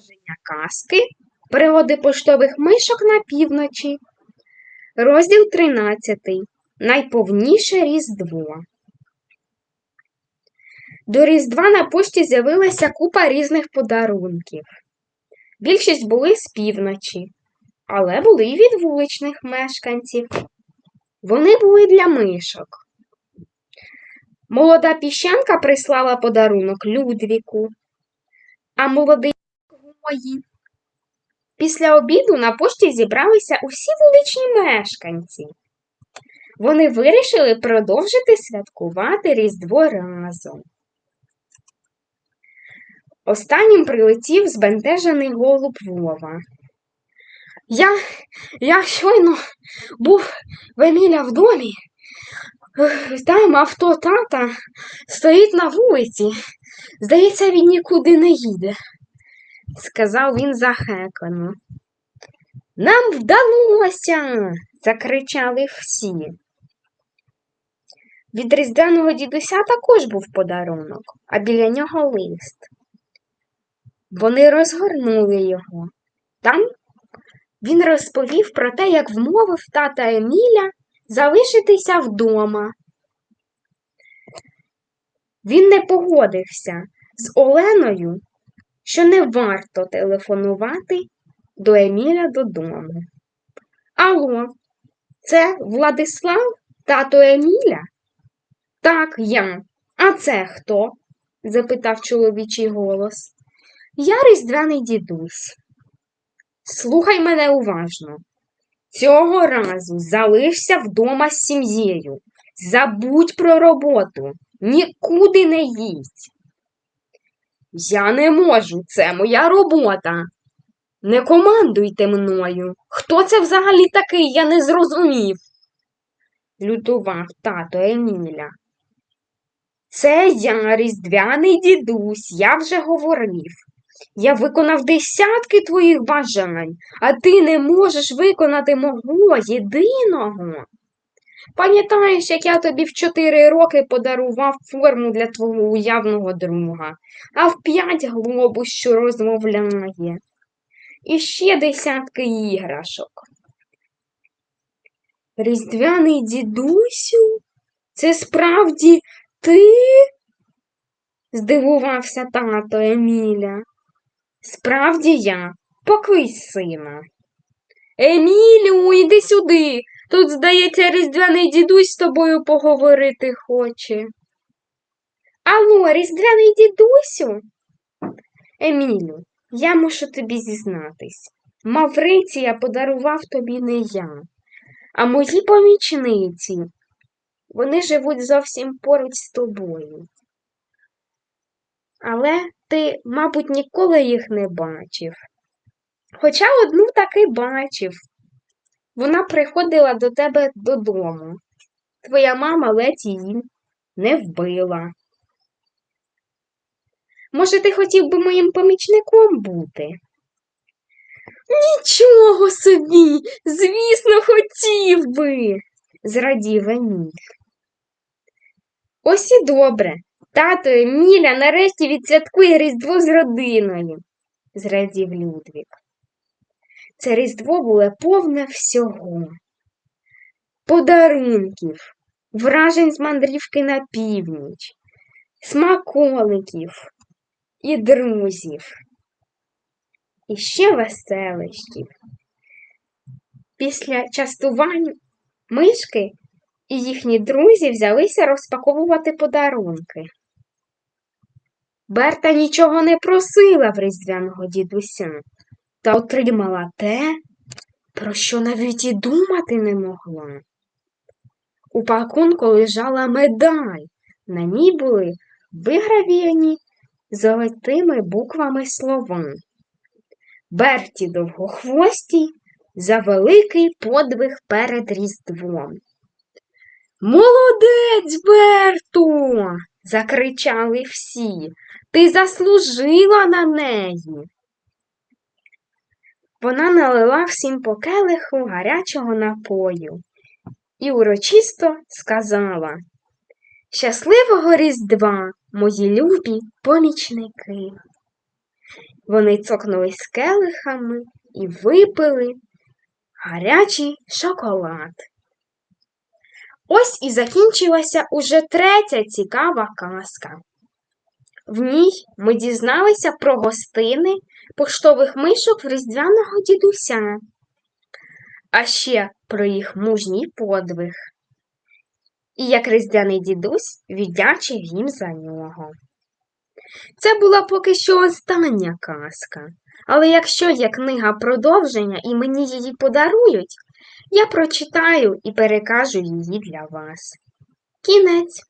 Продовження казки Пригоди поштових мишок на півночі. Розділ 13. Найповніше Різдво. До Різдва на пошті з'явилася купа різних подарунків. Більшість були з півночі, але були й від вуличних мешканців. Вони були для мишок. Молода піщанка прислала подарунок Людвіку, а молодий мої. Після обіду на пошті зібралися усі вуличні мешканці. Вони вирішили продовжити святкувати Різдво разом. Останнім прилетів збентежений голуб Вова. Я, я щойно був в Еміля в домі. Там авто тата стоїть на вулиці. Здається, він нікуди не їде сказав він захекано. Нам вдалося. закричали всі. Від різдвяного дідуся також був подарунок, а біля нього лист. Вони розгорнули його. Там він розповів про те, як вмовив тата Еміля залишитися вдома. Він не погодився з Оленою що не варто телефонувати до Еміля додому. Алло, це Владислав, тато Еміля? Так, я. А це хто? запитав чоловічий голос. Я різдвяний дідусь. Слухай мене уважно. Цього разу залишся вдома з сім'єю. Забудь про роботу, нікуди не їдь. Я не можу, це моя робота. Не командуйте мною. Хто це взагалі такий, я не зрозумів, лютував тато Еміля. Це я, різдвяний дідусь, я вже говорив. Я виконав десятки твоїх бажань, а ти не можеш виконати мого єдиного. Пам'ятаєш, як я тобі в чотири роки подарував форму для твого уявного друга, а в п'ять глобус, що розмовляє, і ще десятки іграшок. Різдвяний дідусю, це справді ти? здивувався тато Еміля. Справді я, поклич сина. Емілю, іди сюди. Тут, здається, різдвяний дідусь з тобою поговорити хоче. Алло, різдвяний дідусю? Емілю, я мушу тобі зізнатись. Мавриція подарував тобі не я, а мої помічниці. Вони живуть зовсім поруч з тобою. Але ти, мабуть, ніколи їх не бачив. Хоча одну таки бачив. Вона приходила до тебе додому. Твоя мама ледь її не вбила. Може, ти хотів би моїм помічником бути? Нічого собі, звісно, хотів би, зрадів Еміль. Ось і добре. Тато Еміля нарешті відсвяткує Різдво з родиною, зрадів Людвік. Це Різдво було повне всього. Подарунків, вражень з мандрівки на північ, смаколиків і друзів. І ще веселищів. Після частувань мишки і їхні друзі взялися розпаковувати подарунки. Берта нічого не просила в різдвяного дідуся та отримала те, про що навіть і думати не могла. У пакунку лежала медаль, на ній були вигравіяні золотими буквами слова. Берті довгохвостій за великий подвиг перед Різдвом. Молодець, Берту! закричали всі. Ти заслужила на неї. Вона налила всім по келиху гарячого напою і урочисто сказала Щасливого Різдва, мої любі помічники. Вони цокнулись келихами і випили гарячий шоколад. Ось і закінчилася уже третя цікава казка. В ній ми дізналися про гостини поштових мишок різдвяного дідуся, а ще про їх мужній подвиг. І як різдвяний дідусь віддячив їм за нього. Це була поки що остання казка, але якщо є книга продовження і мені її подарують, я прочитаю і перекажу її для вас. Кінець.